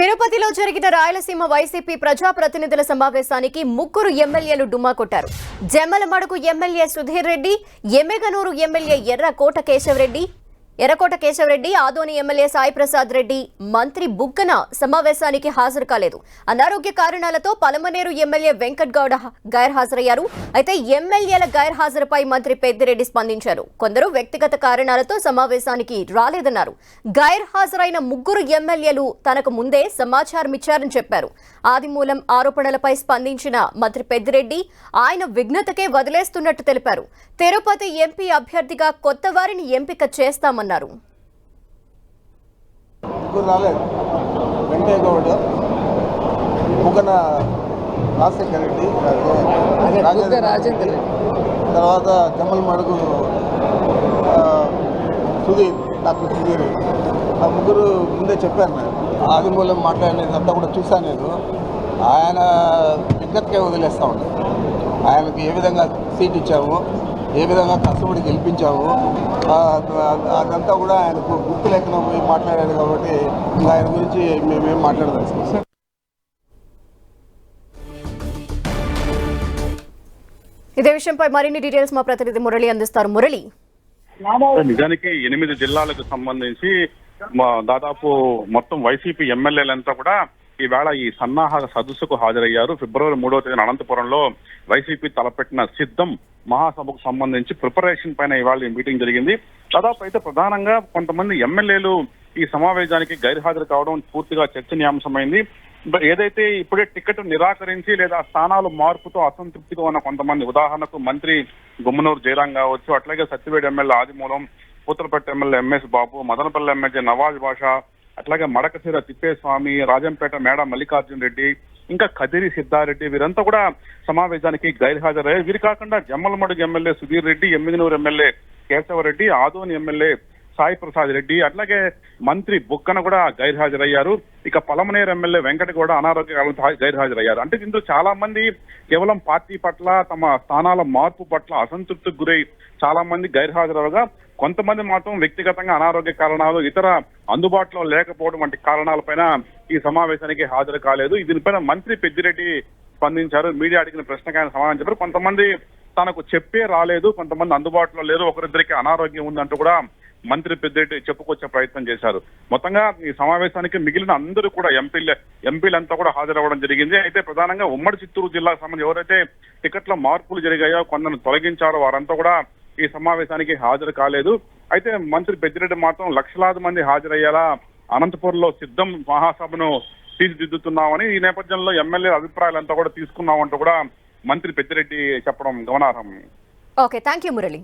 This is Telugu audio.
తిరుపతిలో జరిగిన రాయలసీమ వైసీపీ ప్రజాప్రతినిధుల సమావేశానికి ముగ్గురు ఎమ్మెల్యేలు డుమ్మా కొట్టారు. Jammalamadugu MLA Sudheer Reddy Yemmiganur MLA Erra Kota Keshava Reddy Errakota Keshava Reddy Adoni MLA Sai Prasad Reddy మంత్రి బుగ్గన సమావేశానికి హాజరు కాలేదు. అనారోగ్య కారణాలతో పలమనేరు ఎమ్మెల్యే వెంకట్ గౌడ గైర్హాజరయ్యారు. అయితే ఎమ్మెల్యేల గైర్హాజరుపై మంత్రి పెద్దిరెడ్డి స్పందించారు. కొందరు వ్యక్తిగత కారణాలతో సమావేశానికి రాలేదన్నారు. గైర్హాజరైన ముగ్గురు ఎమ్మెల్యేలు తనకు ముందే సమాచారం ఇచ్చారని చెప్పారు. ఆదిమూలం ఆరోపణలపై స్పందించిన మంత్రి పెద్దిరెడ్డి ఆయన విఘ్నతకే వదిలేస్తున్నట్టు తెలిపారు. తిరుపతి ఎంపీ అభ్యర్థిగా కొత్త వారిని ఎంపిక చేస్తామన్నారు. ముగ్గురు రాలేదు. వెంకయ్య గౌడ్ ముగ్గన రాజశేఖర్ రెడ్డి రాజేంద్ర రాజేంద్ర రెడ్డి. తర్వాత జమ్మల మడుగు సుధీర్ డాక్టర్ సుధీర్. ఆ ముగ్గురు ముందే చెప్పారు నేను ఆదిమూలం మాట్లాడినది అంతా కూడా చూశాను నేను. ఆయన విజ్ఞతకే వదిలేస్తూ ఉంటాను ఆయనకు ఏ విధంగా సీట్ ఇచ్చాము ఏ విధంగా కష్టపడి గెలిపించాము ఆ, అదంతా కూడా ఆయనకు గుర్తు లేకుండా పోయి మాట్లాడాడు కాబట్టి ఇంకా ఆయన గురించి మేమేం మాట్లాడదలుచుకోం ఇదే విషయంపై మరిన్ని డీటెయిల్స్ మా ప్రతినిధి మురళి అందిస్తారు. మురళి. నిజానికి ఎనిమిది జిల్లాలకు సంబంధించి మా- దాదాపు మొత్తం వైసీపీ ఎమ్మెల్యేలంతా కూడా ఈవేళ ఈ సన్నాహక సదస్సుకు హాజరయ్యారు. ఫిబ్రవరి మూడవ తేదీన అనంతపురంలో వైసీపీ తలపెట్టిన సిద్ధం మహాసభకు సంబంధించి ప్రిపరేషన్ పైన ఇవాళ మీటింగ్ జరిగింది. దాదాపు అయితే ప్రధానంగా కొంతమంది ఎమ్మెల్యేలు ఈ సమావేశానికి గైర్హాజరు కావడం పూర్తిగా చర్చనీయాంశమైంది. ఏదైతే ఇప్పుడే టికెట్ నిరాకరించి లేదా స్థానాలు మార్పుతో అసంతృప్తిగా ఉన్న కొంతమంది ఉదాహరణకు మంత్రి గుమ్మనూరు జయరాం కావచ్చు అట్లాగే Satyavedu MLA Adimulam Puthalapattu MLA MS Babu Madanapalle MLA Nawaz Basha అట్లాగే మడకశిర తిప్పేస్వామి రాజంపేట మేడ మల్లికార్జున్ రెడ్డి ఇంకా కదిరి సిద్ధారెడ్డి వీరంతా కూడా సమావేశానికి గైర్హాజరయ్యారు. వీరు కాకుండా Jammalamadugu MLA Sudheer Reddy Yemmiganur MLA Keshava Reddy Adoni MLA Sai Prasad Reddy అట్లాగే మంత్రి బుక్కన కూడా గైర్హాజరయ్యారు. ఇక పలమనేరు ఎమ్మెల్యే వెంకట కూడా అనారోగ్య కాలంతో హా- గైర్హాజరయ్యారు. అంటే ఇందులో చాలా మంది కేవలం పార్టీ పట్ల తమ స్థానాల మార్పు పట్ల అసంతృప్తికి గురై చాలా మంది గైర్హాజరవగా కొంతమంది మాత్రం వ్యక్తిగతంగా అనారోగ్య కారణాలు ఇతర అందుబాటులో లేకపోవడం వంటి కారణాలపైన ఈ సమావేశానికి హాజరు కాలేదు. దీనిపైన మంత్రి పెద్దిరెడ్డి స్పందించారు. మీడియా అడిగిన ప్రశ్నకు ఆయన సమాధానం చెప్పారు. కొంతమంది తనకు చెప్పే రాలేదు కొంతమంది అందుబాటులో లేరు. ఒకరిద్దరికి అనారోగ్యం ఉందంటూ కూడా మంత్రి పెద్దిరెడ్డి చెప్పుకొచ్చే ప్రయత్నం చేశారు. మొత్తంగా ఈ సమావేశానికి మిగిలిన అందరూ కూడా ఎంపీలు ఎంపీలంతా కూడా హాజరవ్వడం జరిగింది. అయితే ప్రధానంగా ఉమ్మడి చిత్తూరు జిల్లాకు సంబంధించి ఎవరైతే టికెట్ల మార్పులు జరిగాయో కొందరు తొలగించారో వారంతా కూడా ఈ సమావేశానికి హాజరు కాలేదు. అయితే మంత్రి పెద్దిరెడ్డి మాత్రం లక్షలాది మంది హాజరయ్యేలా అనంతపురంలో సిద్ధం మహాసభను తీర్చిదిద్దుతున్నామని ఈ నేపథ్యంలో ఎమ్మెల్యే అభిప్రాయాలంతా కూడా తీసుకున్నామంటూ కూడా మంత్రి పెద్దిరెడ్డి చెప్పడం గమనార్హం. Okay thank you Murali.